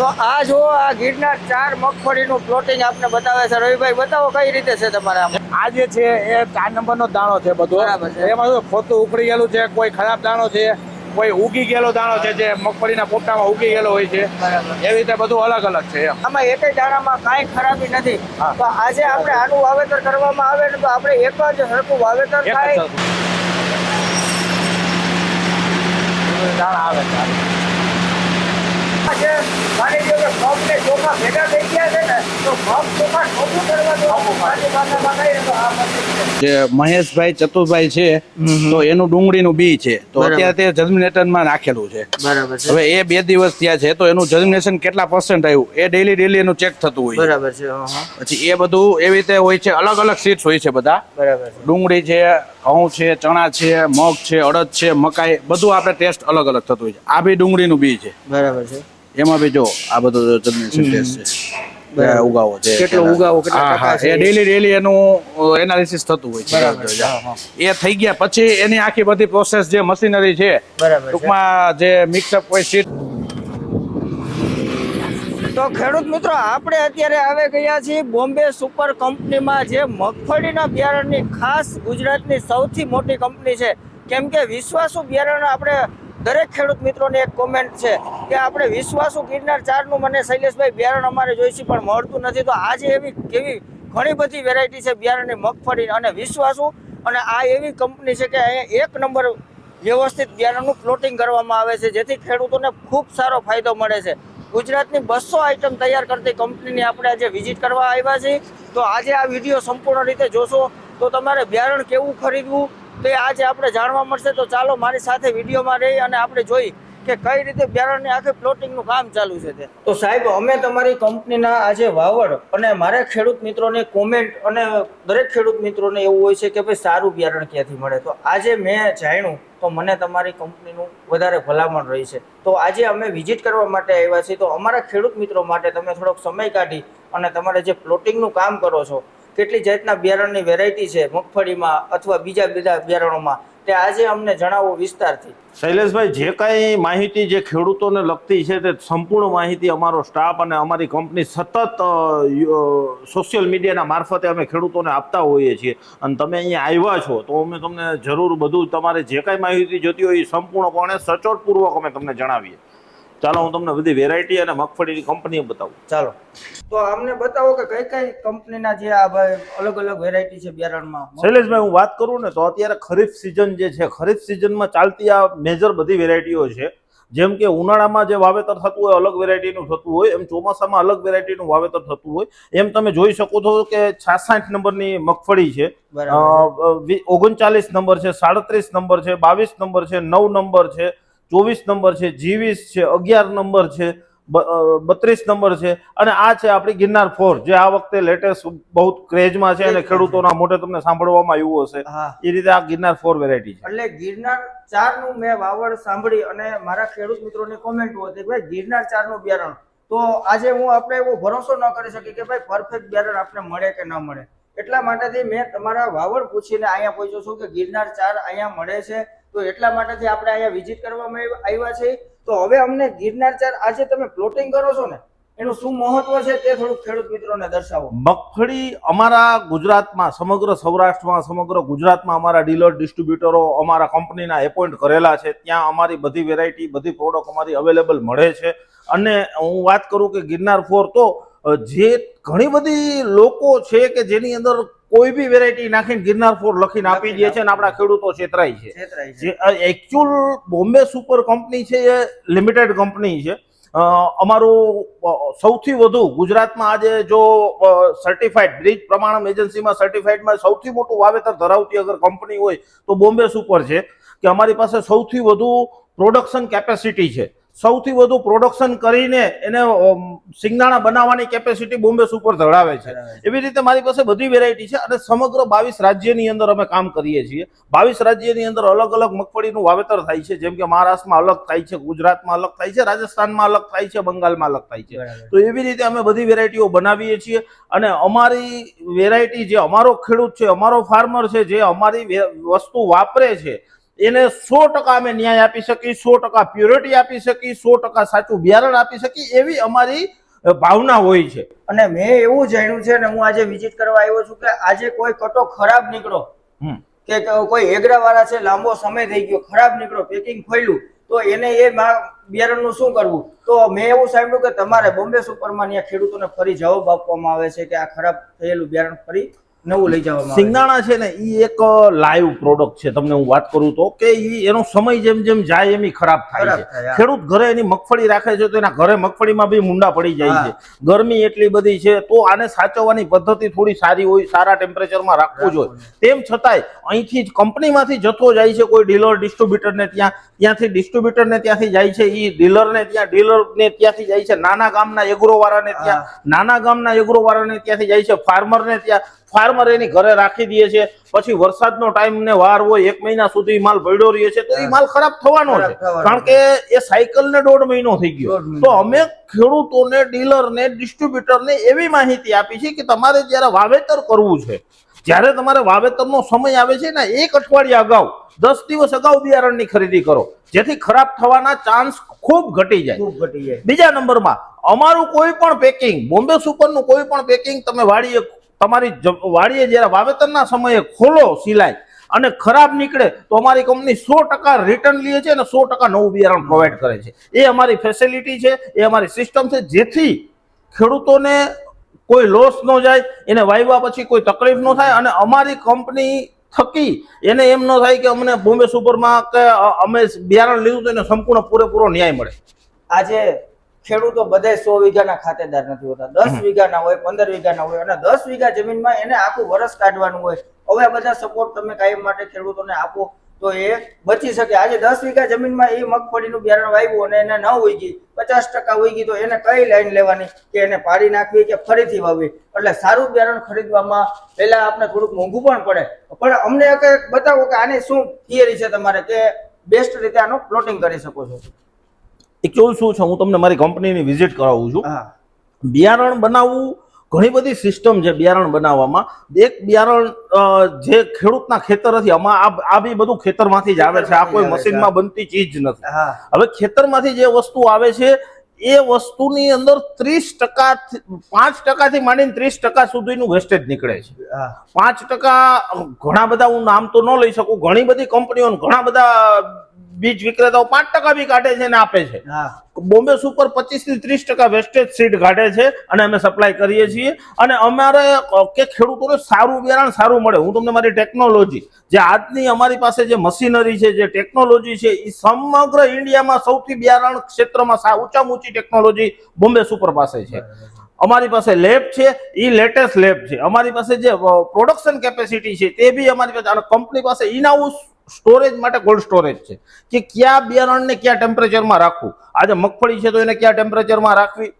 તો આ જો આ ગિરનાર ચાર મગફળીનું પ્લોટિંગ આપને બતાવે છે. રવિભાઈ બતાવો કઈ રીતે છે તમારે આ જે છે એ ચાર નંબરનો દાણો છે બધો. એમાં શું ખોટું ઉકળી ગયેલું છે કોઈ ખરાબ દાણો છે કોઈ ઉગી ગયેલો દાણો છે જે મગફળીના પોપટામાં ઉગી ગયેલો હોય છે. એવી રીતે બધું અલગ અલગ છે આમાં એક દાણામાં કાંઈ ખરાબી નથી. તો આજે આપણે આનું વાવેતર કરવામાં આવે ને તો આપણે એક જ સરખું વાવેતર થાય. દાણા આવે છે આજે માની લો કે ને ચોખા ભેગા થઈ ગયા છે ને તો મગ ચોખા તો આ પદ્ધતિ જે મહેશભાઈ ચતુરભાઈ છે તો એનું ડુંગળીનું બી છે. તો અત્યારે તે જર્મિનેટરમાં નાખેલું છે. બરાબર હવે એ બે દિવસ થયા છે તો એનું જર્મિનેશન કેટલા પર્સન્ટ આવ્યું? એ ડેલી ડેલી એનું ચેક થતું હોય બરાબર છે. પછી એ બધું એવી રીતે હોય છે અલગ અલગ સીટ્સ હોય છે બધા. બરાબર ડુંગળી છે ઘઉં છે ચણા છે મગ છે અડદ છે મકાઈ બધું આપણે ટેસ્ટ અલગ અલગ થતું હોય છે. આ બી ડુંગળીનું બી છે. બરાબર છે. એમાં બી જો આ બધું જર્મિનેશન ટેસ્ટ છે. ઉગાવો છે કેટલો ઉગાવો, હા, હા. એ ડેલી ડેલી એનું એનાલિસિસ થતું હોય છે. એ થઈ ગયા. પછી એની આખી બધી પ્રોસેસ જે મશીનરી છે ટૂંકમાં જે મિક્સઅપ હોય સીટ તો ખેડૂત મિત્રો આપણે અત્યારે આવી ગયા છીએ બોમ્બે સુપર કંપનીમાં જે મગફળીના બિયારણની ખાસ ગુજરાતની સૌથી મોટી કંપની છે. કેમ કે વિશ્વાસુ બિયારણ આપણે દરેક ખેડૂત મિત્રોને એક કોમેન્ટ છે કે આપણે વિશ્વાસુ ગિરનાર ચારનું મને શૈલેષભાઈ બિયારણ અમારે જોઈશે, પણ મળતું નથી. તો આજે એવી કેવી ઘણી બધી વેરાયટી છે બિયારણની મગફળી અને વિશ્વાસુ. અને આ એવી કંપની છે કે અહીંયા એક નંબર વ્યવસ્થિત બિયારણનું પ્લોટિંગ કરવામાં આવે છે, જેથી ખેડૂતોને ખૂબ સારો ફાયદો મળે છે. ગુજરાતની બસો આઇટમ તૈયાર કરતી કંપનીની આપણે આજે વિઝિટ કરવા આવ્યા છીએ. તો આજે આ વીડિયો સંપૂર્ણ રીતે જોશો. તો તમારે બિયારણ કેવું ખરીદવું? તે આજે આપણે જાણવા મળશે. તો ચાલો મારી સાથે વિડીયોમાં રહી અને આપણે જોઈ કે કઈ રીતે બિયારણની આખી પ્લોટિંગનું કામ ચાલુ છે તે. તો સાહેબ, અમે તમારી કંપનીના આજે વાવડ અને મારા ખેડૂત મિત્રોને કોમેન્ટ અને દરેક ખેડૂત મિત્રોને એવું હોય છે કે ભાઈ સારું બિયારણ ક્યાંથી મળે? તો આજે મેં જાણ્યું તો મને તમારી કંપનીનું વધારે ભલામણ રહી છે. તો આજે અમે વિઝિટ કરવા માટે આવ્યા છીએ. તો અમારા ખેડૂત મિત્રો માટે તમે થોડોક સમય કાઢી અને તમારે જે પ્લોટિંગનું કામ કરો છો કેટલી જાતના બિયારણની વેરાયટી છે મગફળીમાં અથવા બીજા બધા બિયારણોમાં તે આજે અમને જણાવો વિસ્તારથી. શૈલેષભાઈ, જે કાંઈ માહિતી જે ખેડૂતોને લગતી છે તે સંપૂર્ણ માહિતી અમારો સ્ટાફ અને અમારી કંપની સતત સોશિયલ મીડિયાના મારફતે અમે ખેડૂતોને આપતા હોઈએ છીએ. અને તમે અહીંયા આવ્યા છો, તો અમે તમને જરૂર બધું તમારે જે કાંઈ માહિતી જોતી હોય એ સંપૂર્ણપણે સચોટપૂર્વક અમે તમને જણાવીએ. ચાલો હું તમને બધી વેરાયટી અને મગફળીની કંપનીઓ બતાવું. ચાલો. તો અમને બતાવો કે કઈ કઈ કંપનીના જે આ ભાઈ અલગ અલગ વેરાયટી છે બિયારણમાં? શૈલેષભાઈ હું વાત કરું ને તો અત્યારે ખરીફ સિઝન જે છે ખરીફ સિઝનમાં ચાલતી આ મેજર બધી વેરાયટીઓ છે. જેમ કે ઉનાળામાં જે વાવેતર થતું હોય અલગ વેરાયટીનું થતું હોય એમ ચોમાસામાં અલગ વેરાયટીનું વાવેતર થતું હોય. એમ તમે જોઈ શકો છો કે છાસઠ નંબરની મગફળી છે. ઓગણચાલીસ નંબર છે સાડત્રીસ નંબર છે બાવીસ નંબર છે નવ નંબર છે ચોવીસ નંબર છે જીવીસ છે અગિયાર નંબર છે બત્રીસ નંબર છે અને આ છે આપણી ગિરનાર ફોર જે આ વખતે લેટેસ્ટ બહુ ક્રેઝમાં છે અને ખેડૂતોના મોઢે તમને સાંભળવામાં આવ્યું હશે. એ રીતે આ ગિરનાર ફોર વેરાયટી છે. એટલે ગિરનાર ચારનું મેં વાવડ સાંભળી અને મારા ખેડૂત મિત્રોની કોમેન્ટ હતી કે ભાઈ ગિરનાર ચારનું બિયારણ તો આજે હું આપણે એવો ભરોસો ન કરી શકી કે ભાઈ પરફેક્ટ બિયારણ આપણે મળે કે ન મળે. એટલા માટેથી મેં તમારા વાવડ પૂછીને અહીંયા પહોંચ્યો છું કે ગિરનાર ચાર અહીંયા મળે છે તો એટલા માટેથી આપણે અહીંયા વિઝિટ કરવામાં આવ્યા છે, તો હવે અમને ગિરનાર ચાર આજે તમે પ્લોટિંગ કરો છો ને, એનું શું મહત્વ છે તે થોડુંક ખેડૂત મિત્રોને દર્શાવો. મગફળી અમારા ગુજરાતમાં, સમગ્ર સૌરાષ્ટ્રમાં, સમગ્ર ગુજરાતમાં અમારા ડીલર ડિસ્ટ્રીબ્યુટરો અમારા કંપનીના એપોઇન્ટ કરેલા છે. ત્યાં અમારી બધી વેરાયટી બધી પ્રોડક્ટ અમારી અવેલેબલ મળે છે. અને હું વાત કરું કે ગિરનાર ફોર તો જે ઘણી બધી લોકો છે કે જેની અંદર કોઈ બી વેરાયટી નાખીને ગિરનાર ફોર લખીને આપી દે છે અને આપણા ખેડૂતો છેતરાય છે. છે. જે એકચ્યુઅલ બોમ્બે સુપર કંપની છે એ લિમિટેડ કંપની છે. અમારું સૌથી વધુ ગુજરાતમાં આજે જો સર્ટિફાઈડ બ્રિજ પ્રમાણમ એજન્સીમાં સર્ટિફાઈડમાં સૌથી મોટું વાવેતર ધરાવતી અગર કંપની હોય તો બોમ્બે સુપર છે. કે અમારી પાસે સૌથી વધુ પ્રોડક્શન કેપેસિટી છે. સૌથી વધુ પ્રોડક્શન કરીને એને સિંગદાણા બનાવવાની કેપેસિટી બોમ્બે સુપર ધરાવે છે. એવી રીતે મારી પાસે બધી વેરાયટી છે અને સમગ્ર બાવીસ રાજ્યની અંદર અમે કામ કરીએ છીએ. બાવીસ રાજ્યની અંદર અલગ અલગ મગફળીનું વાવેતર થાય છે. જેમ કે મહારાષ્ટ્રમાં અલગ થાય છે ગુજરાતમાં અલગ થાય છે રાજસ્થાનમાં અલગ થાય છે બંગાળમાં અલગ થાય છે. તો એવી રીતે અમે બધી વેરાયટીઓ બનાવીએ છીએ અને અમારી વેરાયટી જે અમારો ખેડૂત છે અમારો ફાર્મર છે જે અમારી વસ્તુ વાપરે છે એને સો ટકા અમે ન્યાય આપી શકીએ સો ટકા પ્યોરિટી આપી શકીએ સો ટકા સાચું બિયારણ આપી શકીએ એવી અમારી ભાવના હોય છે. અને મેં એવું જાણ્યું છે ને હું આજે વિઝિટ કરવા આવ્યો છું કે આજે કોઈ કટો ખરાબ નીકળો. કે કોઈ એગ્રા વાળા છે લાંબો સમય થઈ ગયો ખરાબ નીકળો પેકિંગ ખોલ્યું તો એને એ મા- બિયારણનું શું કરવું? તો મેં એવું સાંભળ્યું કે તમારે બોમ્બે સુપરમાં ત્યાં ખેડૂતોને ફરી જવાબ આપવામાં આવે છે કે આ ખરાબ થયેલું બિયારણ ફરી નવું લઈ જવામાં. સિંગદાણા છે ને એ એક લાઈવ પ્રોડક્ટ છે. તમને હું વાત કરું તો કે એનો સમય જેમ જેમ જાય એમ ખરાબ થાય છે. ખેડૂત ઘરે એની મગફળી રાખે છે તો એના ઘરે મગફળીમાં બી મુંડા પડી જાય છે. ગરમી એટલી બધી છે તો આને સાચવવાની પદ્ધતિ થોડી સારી હોય સારા ટેમ્પરેચરમાં રાખવું જોઈએ. તેમ છતાંય અહીંથી જ કંપનીમાંથી જતો જાય છે કોઈ ડીલર ડિસ્ટ્રીબ્યુટરને ત્યાં ત્યાંથી ડિસ્ટ્રીબ્યુટરને ત્યાંથી જાય છે એ ડીલરને ત્યાં ડીલરને ત્યાંથી જાય છે. નાના ગામના એગ્રોવાળાને ત્યાં નાના ગામના એગ્રોવાળાને ત્યાંથી જાય છે. ફાર્મરને ત્યાં ફાર્મર એની ઘરે રાખી દે છે. પછી વરસાદનો ટાઈમ ને વાર હોય એક મહિના સુધી માલ ભયડો રહે છે તો એ માલ ખરાબ થવાનો છે. કારણ કે એ સાયકલ ને દોઢ મહિનો થઈ ગયો. તો અમે ખેડૂતોને ડીલરને ડિસ્ટ્રીબ્યુટરને એવી માહિતી આપી છે કે તમારે જ્યારે વાવેતર કરવું છે જ્યારે તમારે વાવેતરનો સમય આવે છે ને એક અઠવાડિયા અગાઉ દસ દિવસ અગાઉ બિયારણની ખરીદી કરો. જેથી ખરાબ થવાના ચાન્સ ખૂબ ઘટી જાય. ખૂબ ઘટી જાય. બીજા નંબરમાં અમારું કોઈ પણ પેકિંગ બોમ્બે સુપરનું કોઈ પણ પેકિંગ તમે વાડીએ તમારી વાડીએ જ્યારે વાવેતરના સમયે ખોલો સિલાઈ અને ખરાબ નીકળે તો અમારી કંપની સો ટકા રિટર્ન લે છે અને સો ટકા નવું બિયારણ પ્રોવાઈડ કરે છે. એ અમારી ફેસિલિટી છે, એ અમારી સિસ્ટમ છે, જેથી ખેડૂતોને કોઈ લોસ ન જાય, એને વાવ્યા પછી કોઈ તકલીફ ન થાય અને અમારી કંપની થકી એને એમ ન થાય કે અમને બોમ્બે સુપરમાં કે અમે બિયારણ લીધું તો એને સંપૂર્ણ પૂરેપૂરો ન્યાય મળે. આજે ખેડૂતો બધા સો વીઘાના ખાતેદાર નથી હોતા. દસ વીઘાના હોય પંદર વીઘાના હોય અને દસ વીઘા જમીનમાં એને આખું વરસ કાઢવાનું હોય. હવે આ બધા સપોર્ટ તમે કાયમ માટે ખેડૂતોને આપો તો એ બચી શકે. આજે દસ વીઘા જમીનમાં એ મગફળીનું બિયારણ વાવ્યું અને એને ન ઉગી પચાસ ટકા ઉગી તો એને કઈ લાઈન લેવાની? કે એને પાડી નાખવી કે ફરીથી વાવવી? એટલે સારું બિયારણ ખરીદવામાં પહેલા આપણે થોડુંક મોંઘું પણ પડે. પણ અમને એક બતાવો કે આની શું થિયરી છે તમારે? કે બેસ્ટ રીતે આનું પ્લોટિંગ કરી શકો છો. એકચ્યુઅલ શું છે હું તમને મારી કંપનીની વિઝિટ કરાવું છું. બિયારણ બનાવવું ઘણી બધી સિસ્ટમ છે બિયારણ બનાવવામાં. એક બિયારણ જે ખેડૂતના ખેતરથી આમાં આ બી બધું ખેતરમાંથી જ આવે છે. આ કોઈ મશીનમાં બનતી ચીજ નથી. હવે ખેતરમાંથી જે વસ્તુ આવે છે એ વસ્તુની અંદર ત્રીસ ટકા પાંચ ટકાથી માંડીને ત્રીસ ટકા સુધીનું વેસ્ટેજ નીકળે છે. પાંચ ટકા ઘણા બધા હું નામ તો ન લઈ શકું. ઘણી બધી કંપનીઓ ઘણા બધા બીજ વિક્રેતાઓ પાંચ ટકા બી કાઢે છે અને આપે છે. હા. બોમ્બે સુપર પચીસથી ત્રીસ ટકા વેસ્ટેજ સીડ કાઢે છે અને અમે સપ્લાય કરીએ છીએ. અને અમારે કે ખેડૂતોને સારું બિયારણ સારું મળે. હું તમને મારી ટેકનોલોજી જે આજની અમારી પાસે જે મશીનરી છે જે ટેકનોલોજી છે એ સમગ્ર ઇન્ડિયામાં સૌથી બિયારણ ક્ષેત્રમાં ઊંચામાં ઊંચી ટેકનોલોજી બોમ્બે સુપર પાસે છે. અમારી પાસે લેબ છે એ લેટેસ્ટ લેબ છે. અમારી પાસે જે પ્રોડક્શન કેપેસિટી છે તે બી અમારી પાસે અને કંપની પાસે ઇનહાઉસ સ્ટોરેજ માટે કોલ્ડ સ્ટોરેજ છે. કે કયા બિયારણને કયા ટેમ્પરેચરમાં રાખવું? આજે મગફળી છે તો એને કયા ટેમ્પરેચરમાં રાખવી?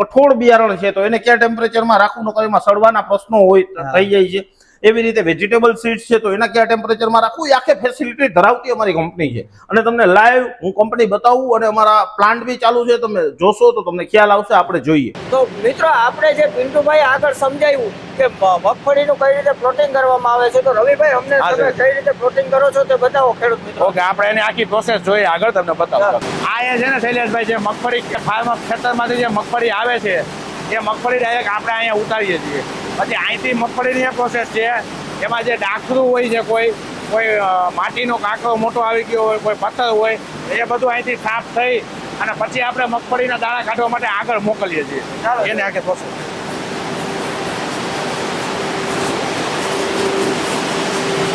કઠોળ બિયારણ છે તો એને કયા ટેમ્પરેચરમાં રાખવું? નકર એમાં સડવાના પ્રશ્નો હોય થઈ જાય છે. એવી રીતે વેજીટેબલ સીડ્સ છે તો એના કયા ટેમ્પરેચરમાં રાખવું? એ આખી ફેસિલિટી ધરાવતી અમારી કંપની છે. અને તમને લાઈવ હું કંપની બતાવું અને અમારા પ્લાન્ટ બી ચાલુ છે તમે જોશો તો તમને ખ્યાલ આવશે આપણે જોઈએ. તો મિત્રો આપણે જે પિન્ટુભાઈ આગળ સમજાવ્યું કે મગફળીનું કઈ રીતે પ્લોટિંગ કરવામાં આવે છે તો રવિભાઈ અમને તમે કઈ રીતે પ્લોટિંગ કરો છો તે બતાવો ખેડૂત મિત્રો. ઓકે આપણે એની આખી પ્રોસેસ જોઈએ આગળ તમને બતાવો. આ એ છે ને શૈલેષભાઈ જે મગફળી ફાર્મ ખેતરમાંથી જે મગફળી આવે છે એ મગફળી ડાયરેક્ટ આપણે અહીંયા ઉતારીએ છીએ. પછી અહીંથી મગફળીની પ્રોસેસ છે. એમાં જે ડાખરું હોય છે કોઈ કોઈ માટીનો કાંકરો મોટો આવી ગયો હોય કોઈ પથ્થર હોય એ બધું અહીંથી સાફ થઈ અને પછી આપણે મગફળીના દાણા કાઢવા માટે આગળ મોકલીએ છીએ. એને આખે પ્રોસેસ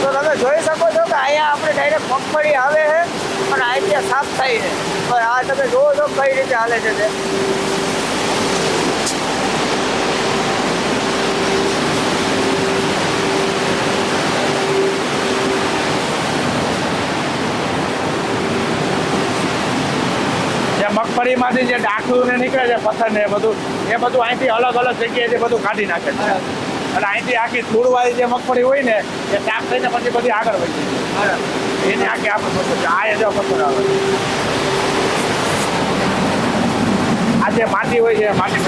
તો તમે જોઈ શકો છો કે અહીંયા આપણે ડાયરેક્ટ મગફળી આવે છે અને અહીંથી સાફ થાય છે. પણ આ તમે જોવો છો કઈ રીતે હાલે છે જે મગફળીમાંથી જે ને નીકળે છે પથ્થર ને એ બધું એ બધું અહીંથી અલગ અલગ જગ્યાએથી બધું કાઢી નાખે છે. અને અહીંથી આખી ધૂળવાળી જે મગફળી હોય ને એ સાફ થઈને પછી બધી આગળ વધી જાય. એને આખી આપણે પસંદ આ એ જો પથ્થર આવે આ જે માટી હોય છે માટી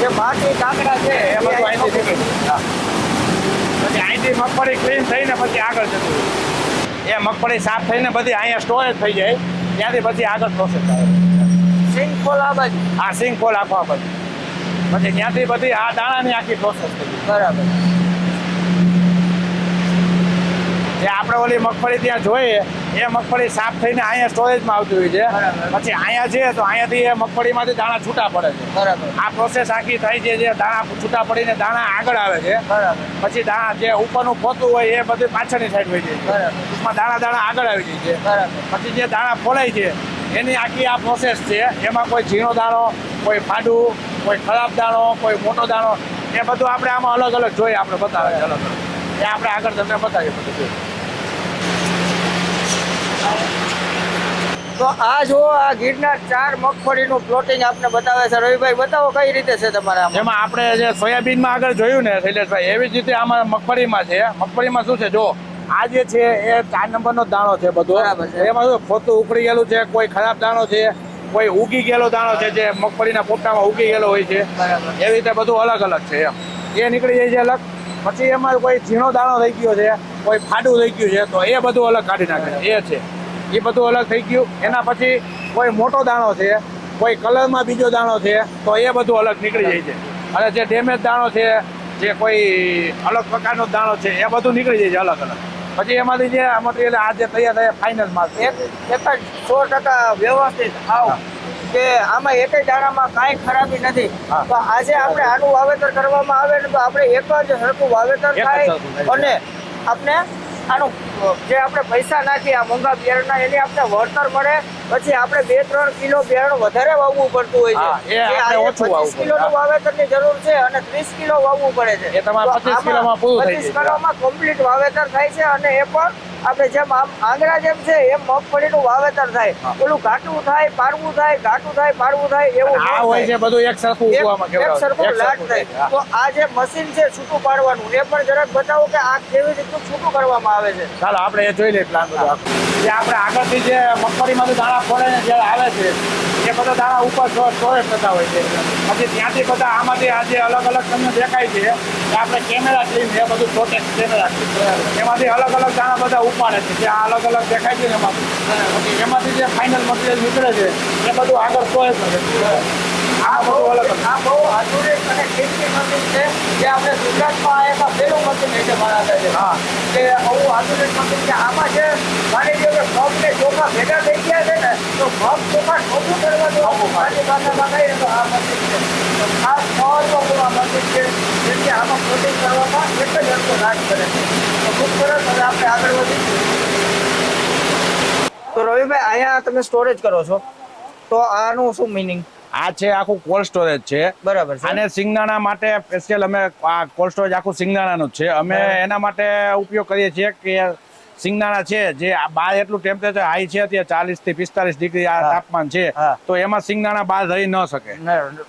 જે માટી કાંકડા છે એ બધું અહીંથી નીકળે. પછી અહીંથી મગફળી ક્લીન થઈને પછી આગળ જતું. એ મગફળી સાફ થઈને બધી અહીંયા સ્ટોરેજ થઈ જાય. ત્યાંથી પછી આગળ પ્રોસેસ આવે સિંગ ખોલ આ બાજુ. આ સિંગ ખોલ આખવા પછી પછી ત્યાંથી બધી આ દાણાની આખી પ્રોસેસ થઈ બરાબર. જે આપણે ઓલી મગફળી ત્યાં જોઈએ એ મગફળી સાફ થઈને અહીંયા સ્ટોરેજમાં આવતી હોય છે. પછી અહીંયા છે તો અહીંયાથી એ મગફળીમાંથી દાણા છૂટા પડે છે. બરાબર. આ પ્રોસેસ આખી થાય છે જે દાણા છૂટા પડીને દાણા આગળ આવે છે. બરાબર. પછી દાણા જે ઉપરનું પોતું હોય એ બધું પાછળની સાઈડ હોય છે. ટૂંકમાં દાણા દાણા આગળ આવી જાય છે. બરાબર. પછી જે દાણા ફોલાય છે એની આખી આ પ્રોસેસ છે. એમાં કોઈ ઝીણો દાણો કોઈ ફાડું કોઈ ખરાબ દાણો કોઈ મોટો દાણો એ બધું આપણે આમાં અલગ અલગ જોઈએ આપણે બતાવે છે. અલગ અલગ એ આપણે આગળ તમને બતાવીએ બધું. તો આ જો આ ગીરના ચાર મગફળીનું પ્લોટિંગ આપને બતાવે છે. રવિભાઈ બતાવો કઈ રીતે છે તમારે એમાં આપણે જે સોયાબીનમાં આગળ જોયું ને શૈલેષભાઈ એવી જ રીતે આમાં મગફળીમાં છે. મગફળીમાં શું છે? જો આ જે છે એ ચાર નંબરનો દાણો છે બધો. એમાં શું ખોટું ઉકળી ગયેલું છે કોઈ ખરાબ દાણો છે કોઈ ઉગી ગયેલો દાણો છે જે મગફળીના પોપટામાં ઉગી ગયેલો હોય છે. એવી રીતે બધું અલગ અલગ છે એમ. એ નીકળી જાય છે અલગ. પછી એમાં કોઈ ઝીણો દાણો થઈ ગયો છે, કોઈ ફાડું થઈ ગયું છે, તો એ બધું અલગ કાઢી નાખે એ છે. એ બધું અલગ થઈ ગયું. એના પછી કોઈ મોટો દાણો છે, કોઈ કલરમાં બીજો દાણો છે, તો એ બધું અલગ નીકળી જાય છે. અને જે ડેમેજ દાણો છે, જે કોઈ અલગ પ્રકારનો દાણો છે, એ બધું નીકળી જાય છે અલગ અલગ. પછી એમાંથી જે મટીરિયલ આ જે તૈયાર થાય ફાઇનલ માલ એક સો ટકા વ્યવસ્થિત. આવ. કે આમાં એક દાણામાં કાંઈ ખરાબી નથી. તો આજે આપણે આનું વાવેતર કરવામાં આવે ને તો આપણે એક જ સરખું વાવેતર થાય અને આપણે આનું જે આપણે પૈસા નાખીએ આ મોંઘા બિયારણના એની આપણે વળતર મળે. પછી આપણે બે ત્રણ કિલો બિયારણ વધારે વાવવું પડતું હોય છે. પચીસ કિલો નું આજે ઓછું વાવવું 25 પડે. કિલોનું વાવેતરની જરૂર છે અને ત્રીસ કિલો વાવવું પડે છે. પચીસ તમારે તો 25 આમાં કિલોમાં પૂરું થઈ 25 જાય. કિલોમાં કમ્પ્લીટ વાવેતર થાય છે અને એ પણ આપણે જેમ આમ આંગળા જેમ છે એમ મગફળીનું વાવેતર થાય. પેલું ઘાટું થાય પારવું થાય ઘાટું થાય પારવું થાય એવું આ હોય. છે બધું એક સરખું એક-. સરખું લાટ થાય. તો આ જે મશીન છે છૂટું પાડવાનું. એ પણ જરાક બતાવો કે આ કેવી રીતનું છૂટું કરવામાં આવે છે. ચાલો આપણે એ જોઈ લઈએ પ્લાન બધો આપણે આગળથી જે મગફળીમાંથી દાણા ફોડે ને જ્યારે આવે છે એ બધા દાણા ઉપર સ્ટોરેજ થતા હોય છે. પછી ત્યાંથી બધા આમાંથી આ જે અલગ અલગ તમને દેખાય છે. એ આપણે કેમેરા ક્લીન એ બધું પ્રોટેક્ટ કેમેરા એમાંથી અલગ અલગ દાણા બધા ઉપાડે છે. જે આ અલગ અલગ દેખાય છે એમાંથી. એમાંથી જે ફાઇનલ મટીરિયલ નીકળે છે, એ બધું આગળ સ્ટોરેજ કરે છે. આ બહુ આ બહુ આધુનિક અને કિંમતી મંદિર છે જે આપણે ગુજરાતમાં આ એમાં પહેલું મશીન રીતે બનાવે છે હા. કે આવું આધુનિક મંદિર છે આમાં જે માની લો કે ભગ ને ચોખા ભેગા થઈ ગયા છે ને તો પગ ચોખા ઓછું કરવા જો મારી ભાષામાં કહીએ તો આ મંદિર છે તો ખાસ મહત્વપૂર્ણ મશીન છે જેથી આમાં પ્રોટીન કરવામાં એક જ રાજ કરે છે તો ખૂબ સરસ હવે આપણે આગળ વધી તો રવિભાઈ, અહીંયા તમે સ્ટોરેજ કરો છો તો આનું શું મિનિંગ આ છે આખું કોલ્ડ સ્ટોરેજ છે. બરાબર અને સિંગદાણા માટે સ્પેશિયલ અમે આ કોલ્ડ સ્ટોરેજ આખું સિંગદાણાનું જ છે. અમે એના માટે ઉપયોગ કરીએ છીએ કે સિંગદાણા છે જે બહાર એટલું ટેમ્પરેચર હાઈ છે અત્યારે ચાલીસથી પિસ્તાલીસ ડિગ્રી આ તાપમાન છે તો એમાં સિંગદાણા બહાર રહી ન શકે.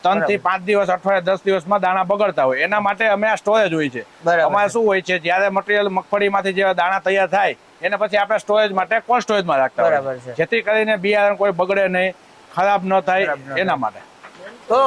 ત્રણથી પાંચ દિવસ અઠવાડિયા દસ દિવસમાં દાણા બગડતા હોય. એના માટે અમે આ સ્ટોરેજ હોય છે. અમારે શું હોય છે જ્યારે મટીરિયલ મગફળીમાંથી જે દાણા તૈયાર થાય એને પછી આપણે સ્ટોરેજ માટે કોલ્ડ સ્ટોરેજમાં રાખતા હોય જેથી કરીને બિયારણ કોઈ બગડે નહીં. ખરાબ ન થાય. એના માટે. તો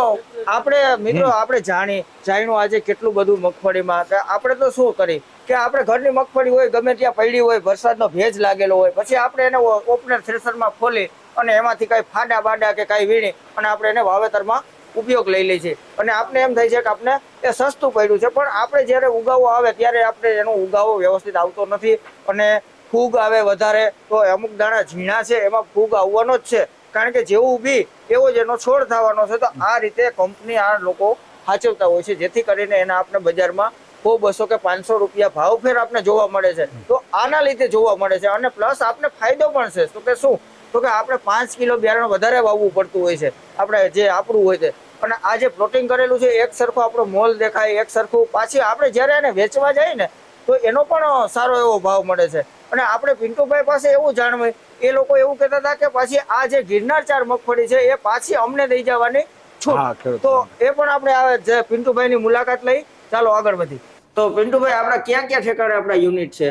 આપણે મિત્રો આપણે જાણી જાણ્યું આજે કેટલું બધું મગફળીમાં કે આપણે તો શું કરી? કે આપણે ઘરની મગફળી હોય ગમે ત્યાં પડી હોય વરસાદનો ભેજ લાગેલો હોય પછી આપણે એને ઓપનર થ્રેસરમાં ખોલી અને એમાંથી કાંઈ ફાડા બાડા કે કાંઈ વીણી અને આપણે એને વાવેતરમાં ઉપયોગ લઈ લઈએ છીએ. અને આપણે એમ થાય છે કે આપણે એ સસ્તું પડ્યું છે પણ આપણે જ્યારે ઉગાવો આવે ત્યારે આપણે એનો ઉગાવો વ્યવસ્થિત આવતો નથી. અને ફૂગ આવે વધારે તો અમુક દાણા ઝીણા છે એમાં ફૂગ આવવાનો જ છે. કારણ કે જેવું બી એવો જ એનો છોડ થવાનો છે. તો આ રીતે કંપની આ લોકો સાચવતા હોય છે. જેથી કરીને એના આપણે બજારમાં સો બસો કે પાંચસો રૂપિયા ભાવ ફેર આપણે જોવા મળે છે. તો આના લીધે જોવા મળે છે. અને પ્લસ આપણે ફાયદો પણ છે. તો કે શું? તો કે આપણે પાંચ કિલો બિયારણ વધારે વાવવું પડતું હોય છે. આપણે જે આપણું હોય તે. અને આ જે પ્લોટિંગ કરેલું છે, એક સરખો આપણો મોલ દેખાય, એક સરખું પાછી આપણે જ્યારે એને વેચવા જઈએ ને, તો એનો પણ સારો એવો ભાવ મળે છે. અને આપણે પિન્ટુભાઈ પાસે એવું જાણવું એ લોકો એવું કહેતા હતા કે પાછી આ જે ગિરનાર ચાર મગફળી છે એ પાછી અમને દઈ જવાની છૂટ. તો એ પણ આપણે જે પિન્ટુભાઈની મુલાકાત લઈ. ચાલો આગળ વધી. તો પિન્ટુભાઈ આપણા ક્યાં ક્યાં ઠેકાણે આપણા યુનિટ છે?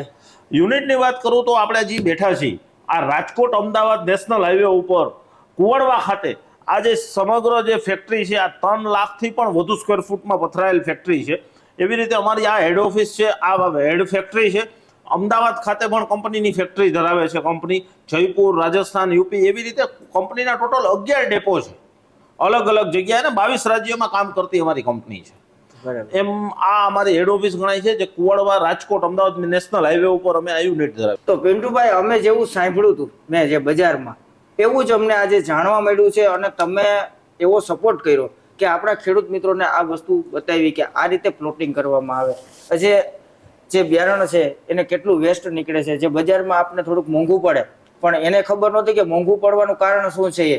યુનિટની વાત કરું તો આપણે જે બેઠા છીએ. આ રાજકોટ અમદાવાદ નેશનલ હાઈવે ઉપર કુવાડવા ખાતે. આ જે સમગ્ર જે ફેક્ટરી છે આ ત્રણ લાખથી પણ વધુ સ્ક્વેર ફૂટમાં પથરાયેલ ફેક્ટરી છે. એવી રીતે અમારી આ હેડ ઓફિસ છે આ હેડ ફેક્ટરી છે. અમદાવાદ ખાતે પણ કંપનીની ફેક્ટરી ધરાવે છે. કંપની જયપુર રાજસ્થાન યુપી એવી રીતે કંપનીના ટોટલ અગિયાર ડેપો છે. અલગ અલગ જગ્યાએ ને બાવીસ રાજ્યોમાં કામ કરતી અમારી કંપની છે. એમ આ અમારી હેડ ઓફિસ ગણાય છે જે કુવાડવા રાજકોટ અમદાવાદ નેશનલ હાઈવે ઉપર અમે આ યુનિટ ધરાવે તો પિન્ટુભાઈ અમે જેવું સાંભળ્યું હતું મેં જે બજારમાં એવું જ અમને આજે જાણવા મળ્યું છે અને તમે એવો સપોર્ટ કર્યો કે આપણા ખેડૂત મિત્રોને આ વસ્તુ બતાવી કે આ રીતે પ્લોટિંગ કરવામાં આવે. જે જે બિયારણ છે, એને કેટલું વેસ્ટ નીકળે છે. જે બજારમાં આપને થોડુંક મોંઘું પડે. પણ એને ખબર નહોતી કે મોંઘું પડવાનું કારણ શું છે એ.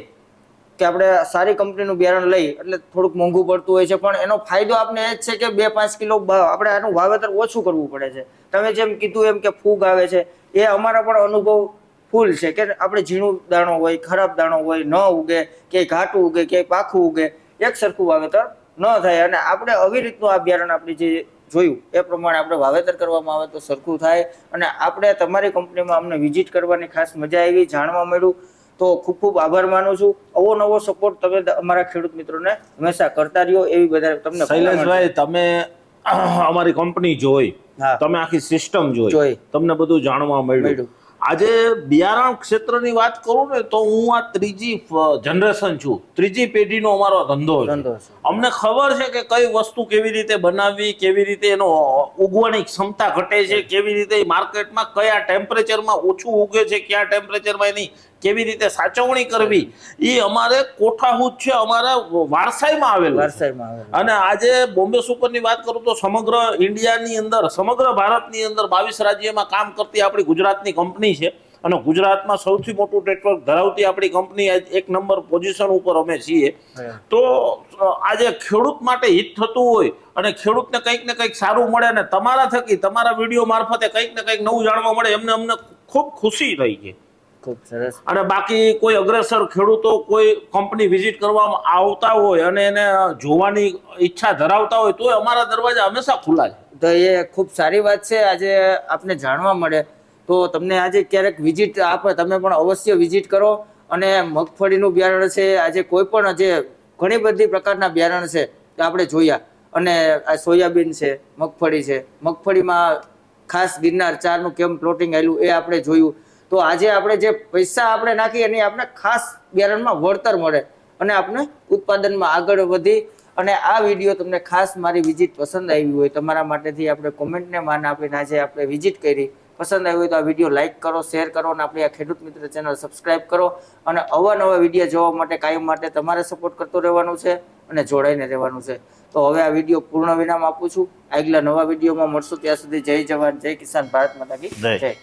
કે આપણે સારી કંપનીનું બિયારણ લઈ, એટલે થોડુંક મોંઘું પડતું હોય છે. પણ એનો ફાયદો આપણે એ જ છે કે બે પાંચ કિલો આપણે આનું વાવેતર ઓછું કરવું પડે છે. તમે જેમ કીધું એમ કે ફૂગ આવે છે, એ અમારા પણ અનુભવ ફૂલ છે કે આપણે ઝીણું દાણો હોય, ખરાબ દાણો હોય, ન ઉગે, કે ઘાટું ઉગે, કે પાખું ઉગે, એક સરખું વાવેતર ન થાય. અને આપણે આવી રીતનું આ બિયારણ આપણી જે જોયું. એ પ્રમાણે આપણે વાવેતર કરવામાં આવે તો સરખું થાય અને આપણે તમારી કંપનીમાં અમને વિઝિટ કરવાની ખાસ મજા આવી જાણવા મળ્યું. તો ખૂબ ખૂબ આભાર માનું છું. આવો નવો સપોર્ટ તમે અમારા ખેડૂત મિત્રોને હંમેશા કરતા રહ્યો એવી બધા તમને શૈલેષભાઈ તમે અમારી કંપની જોઈ. તમે આખી સિસ્ટમ જોઈ. જોઈ. તમને બધું જાણવા મળ્યું. આજે બિયારણ ક્ષેત્રની વાત કરું ને તો હું આ ત્રીજી જનરેશન છું. ત્રીજી પેઢીનો અમારો ધંધો છે. ધંધો અમને ખબર છે કે કઈ વસ્તુ કેવી રીતે બનાવવી કેવી રીતે એનો ઉગવાની ક્ષમતા ઘટે છે કેવી રીતે માર્કેટમાં કયા ટેમ્પરેચરમાં ઓછું ઉગે છે કયા ટેમ્પરેચરમાં એની કેવી રીતે સાચવણી કરવી એ અમારે કોઠાહૂત છે અમારા વારસાઈમાં આવેલું વારસાઈમાં આવેલું. અને આજે બોમ્બે સુપરની વાત કરું તો સમગ્ર ઇન્ડિયાની અંદર સમગ્ર ભારતની અંદર બાવીસ રાજ્યમાં કામ કરતી આપણી ગુજરાતની કંપની છે. અને ગુજરાતમાં સૌથી મોટું નેટવર્ક ધરાવતી આપણી કંપની આજ એક નંબર પોઝિશન ઉપર અમે છીએ. તો આજે ખેડૂત માટે હિત થતું હોય અને ખેડૂતને કંઈક ને કંઈક સારું મળે અને તમારા થકી તમારા વીડિયો મારફતે કંઈક ને કંઈક નવું જાણવા મળે એમને અમને ખૂબ ખુશી થઈ છે ખૂબ સરસ. અને બાકી કોઈ અગ્રેસર ખેડૂતો કોઈ કંપની વિઝિટ કરવામાં આવતા હોય અને એને જોવાની ઈચ્છા ધરાવતા હોય તો અમારા દરવાજા હંમેશા ખુલ્લા છે. તો એ ખૂબ સારી વાત છે. આજે આપને જાણવા મળે. તો તમને આજે ક્યારેક વિઝિટ આપે તમે પણ અવશ્ય વિઝિટ કરો. અને મગફળીનું બિયારણ છે આજે કોઈ પણ જે ઘણી બધી પ્રકારના બિયારણ છે તે આપણે જોયા. અને આ સોયાબીન છે મગફળી છે. મગફળીમાં ખાસ ગિરનાર ચારનું કેમ પ્લોટિંગ આવેલું એ આપણે જોયું. તો આજે આપણે જે પૈસા આપણે નાખીએ એની આપણે ખાસ બિયારણમાં વળતર મળે અને આપણે ઉત્પાદનમાં આગળ વધી અને આ વીડિયો તમને ખાસ મારી વિઝિટ પસંદ આવી હોય તમારા માટેથી આપણે કોમેન્ટને માન આપીને આજે આપણે વિઝિટ કરી. પસંદ આવી હોય તો આ વીડિયો લાઇક કરો શેર કરો અને આપણી આ ખેડૂત મિત્ર ચેનલ સબસ્ક્રાઇબ કરો અને અવાનવા વીડિયો જોવા માટે કાયમ માટે તમારે સપોર્ટ કરતો રહેવાનું છે અને જોડાઈને રહેવાનું છે. તો હવે આ વીડિયો પૂર્ણ વિરામ આપું છું. આગલા નવા વિડીયોમાં મળશું. ત્યાં સુધી જય જવાન જય કિસાન ભારત માતા કી જય. જય.